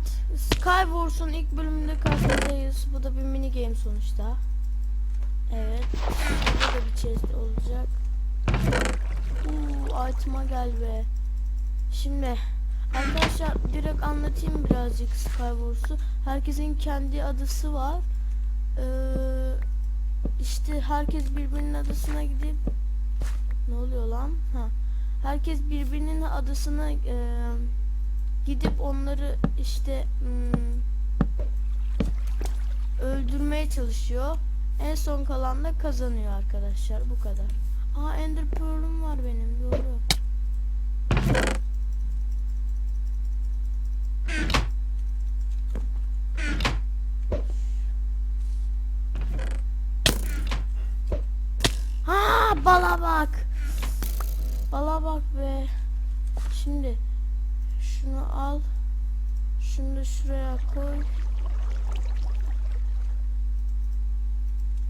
Evet, Skywars'un ilk bölümünde karşınızdayız. Bu da bir mini game sonuçta. Evet, burada da bir chest olacak. Uuu, item'a gel be. Şimdi, arkadaşlar direkt anlatayım birazcık Skywars'u. Herkesin kendi adası var. Ee, işte herkes birbirinin adasına gidip... Ne oluyor lan? Ha. Herkes birbirinin adasına... eee gidip onları işte hmm, öldürmeye çalışıyor. En son kalan da kazanıyor arkadaşlar. Bu kadar. Aa Ender Pearl'üm var benim. Doğru. Ha bala bak. Bala bak be. Şimdi şunu al. Şunu da şuraya koy.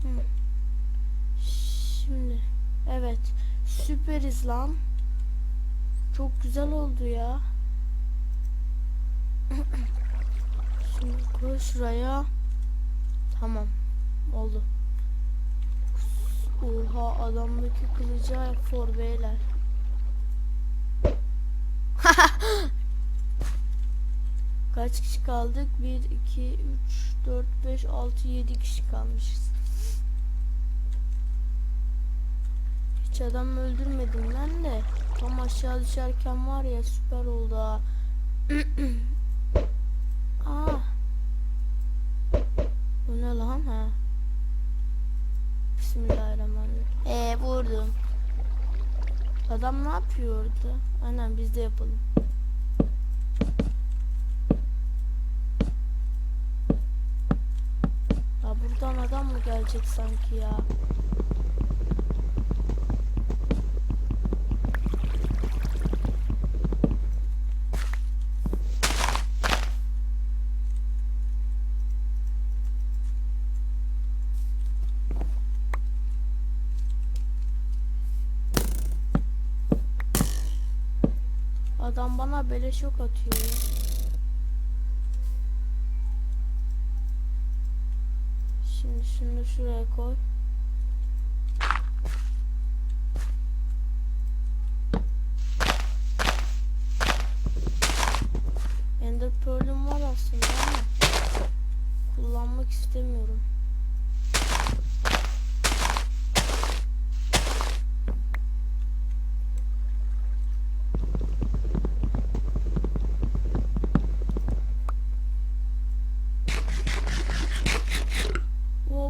Hı. Şimdi evet süperiz lan. Çok güzel oldu ya. Şimdi koy şuraya. Tamam. Oldu. Oha adamdaki kılıca for beyler. Kaç kişi kaldık? 1, 2, 3, 4, 5, 6, 7 kişi kalmışız. Hiç adam öldürmedim ben de. Tam aşağı düşerken var ya süper oldu ha. Aa. Bu ne lan ha? Bismillahirrahmanirrahim. Ee vurdum. Adam ne yapıyor orada? Aynen biz de yapalım. Gelecek sanki ya? Adam bana beleş ok atıyor ya. Şuraya koy.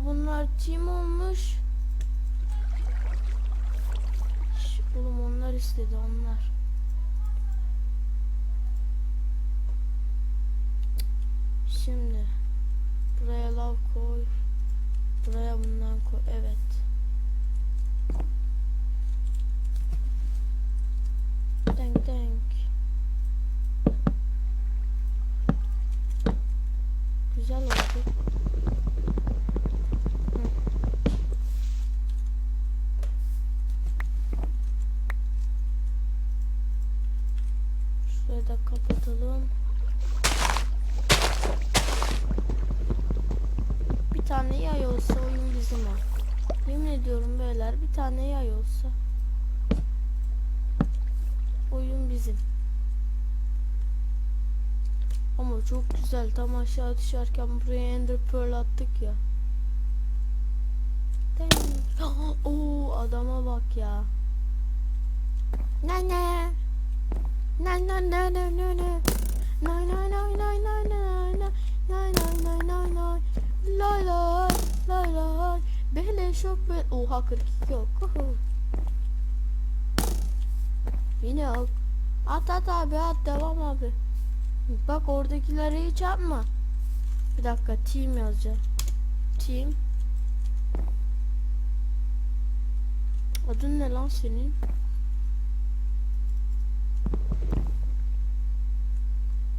Bunlar team olmuş. Şş, Oğlum onlar istedi onlar. Şimdi buraya lav koy. Buraya bundan koy. Evet. Denk denk. Güzel oldu. Şurayı da kapatalım. Bir tane yay olsa oyun bizim o. Yemin ediyorum beyler bir tane yay olsa oyun bizim. Ama çok güzel tam aşağı düşerken buraya Ender Pearl attık ya. Oo adama bak ya. Ne ne? Na na na na na A42 yok. Yine al. At at abi at devam abi. Bak oradakilere hiç atma. Bir dakika team yazacağım. Team. Adın ne lan senin?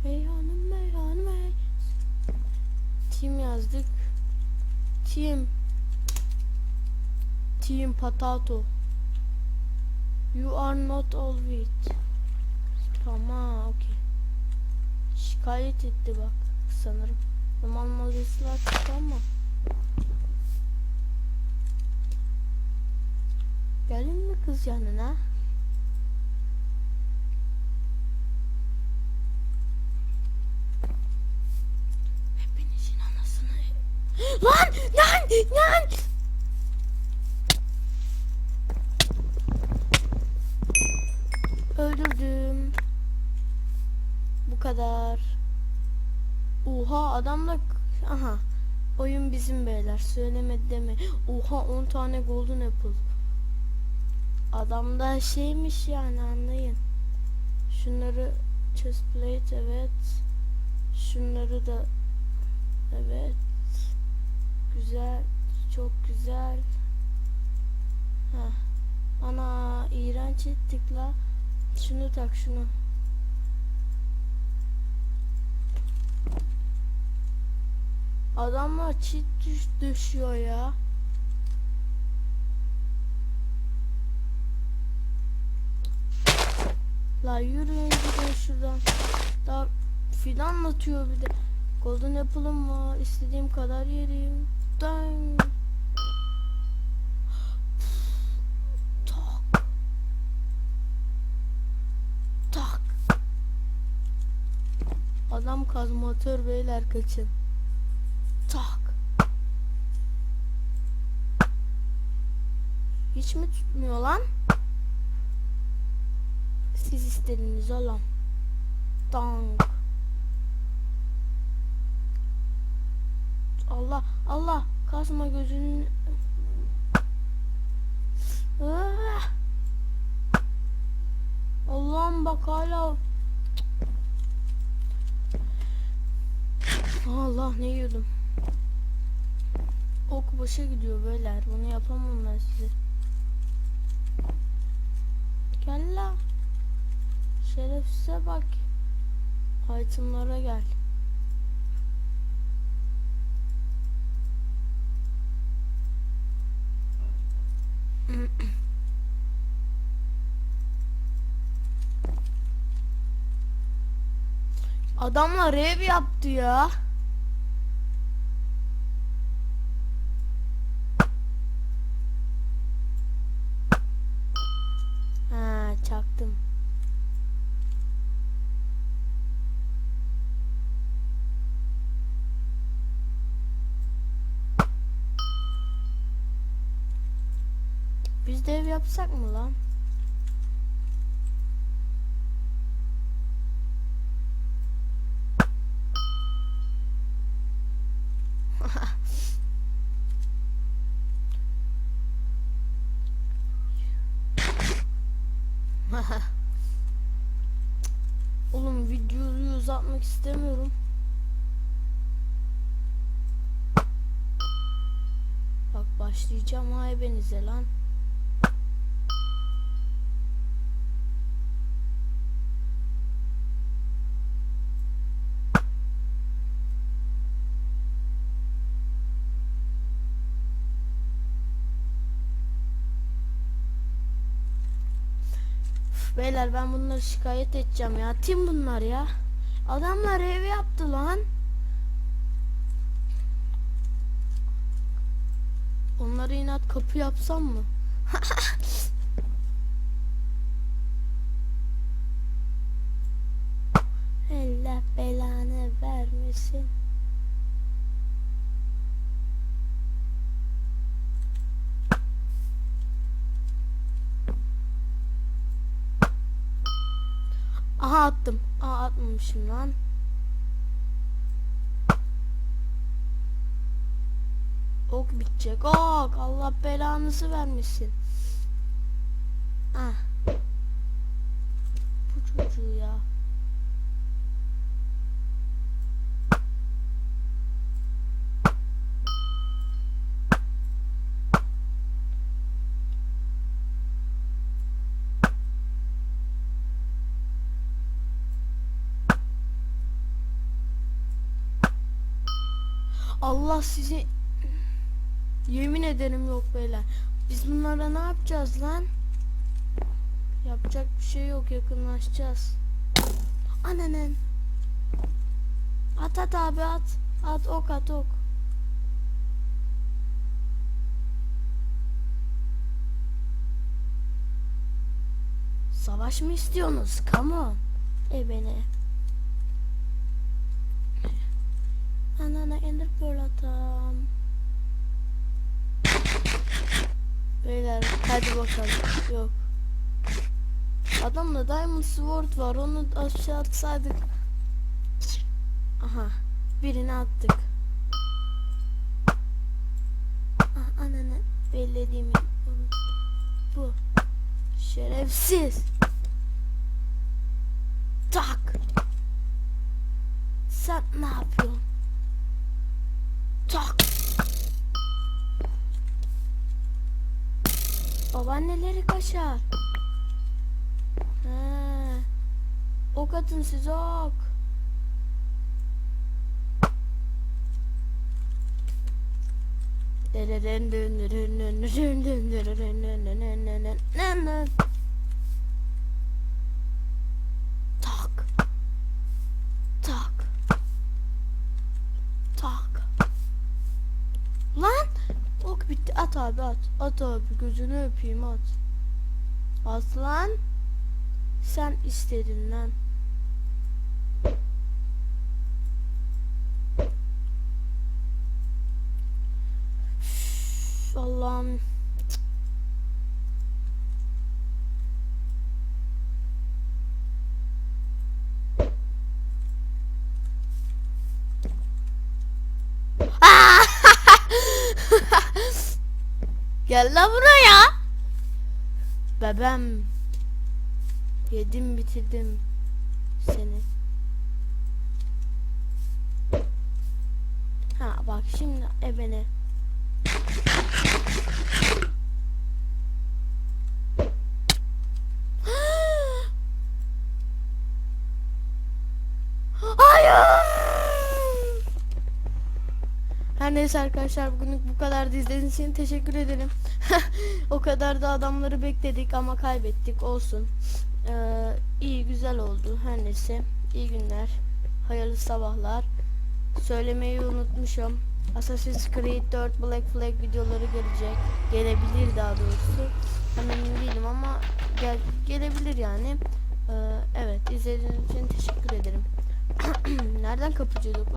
Hey hanım hey hanım hey. Team yazdık. Team. Team potato. You are not all wheat. Tamam, okey. Şikayet etti bak sanırım. Zaman malzesiler çıktı ama. Geldin mi kız yanına? Kadar. Oha adamla aha oyun bizim beyler söylemedi deme. Oha 10 tane golden apple. Adamda şeymiş yani anlayın. Şunları chest plate evet. Şunları da evet. Güzel. Çok güzel. Heh. Ana iğrenç ettik la. Şunu tak şunu. Adamlar çit düş düşüyor ya. La yürüyün gidin şuradan. Daha fidan atıyor bir de. Golden Apple'ım var. İstediğim kadar yerim. Dang. Tak. Tak. Adam kazmatör beyler kaçın. Hiç mi tutmuyor lan? Siz istediniz oğlum. Dank. Allah Allah kasma gözünün Ah! Allah'ım bak hala Allah ne yiyordum Ok başa gidiyor beyler bunu yapamam ben size Gel la Şerefsize bak Itemlara gel Adamlar ev yaptı ya. Ha çaktım. Yapsak mı lan? Oğlum videoyu uzatmak istemiyorum. Bak başlayacağım haybenize lan. Beyler ben bunları şikayet edeceğim ya. Tim bunlar ya. Adamlar ev yaptı lan. Onları inat kapı yapsam mı? Allah belanı vermesin. Aha attım. Aa atmamışım lan. Ok bitecek. Ok Allah belanızı vermesin. Ah. Bu çocuğu ya. Allah sizi Yemin ederim yok beyler. Biz bunlara ne yapacağız lan? Yapacak bir şey yok yakınlaşacağız. Ananın. At at abi at. At ok at ok. Savaş mı istiyorsunuz? Come on. E beni. Anana ender pearl atam. Beyler hadi bakalım. Yok. Adamda diamond sword var. Onu aşağı atsaydık. Aha. Birini attık. Ah, ananı bellediğim bu. Şerefsiz. Tak. Sen ne yapıyorsun? Tak. Babaanneleri kaşar. He. Ok atın siz ok. Tak. Abi at. At abi gözünü öpeyim at. At lan. Sen istedin lan. Allah'ım. Gel lan buraya. Bebem. Yedim bitirdim seni. Ha bak şimdi ebene. Neyse arkadaşlar bugünlük bu kadar izlediğiniz için teşekkür ederim. o kadar da adamları bekledik ama kaybettik olsun. Ee, iyi güzel oldu her neyse. İyi günler. Hayırlı sabahlar. Söylemeyi unutmuşum. Assassin's Creed 4 Black Flag videoları gelecek. Gelebilir daha doğrusu. Emin değilim ama gel gelebilir yani. Ee, evet izlediğiniz için teşekkür ederim. Nereden kapatıyorduk?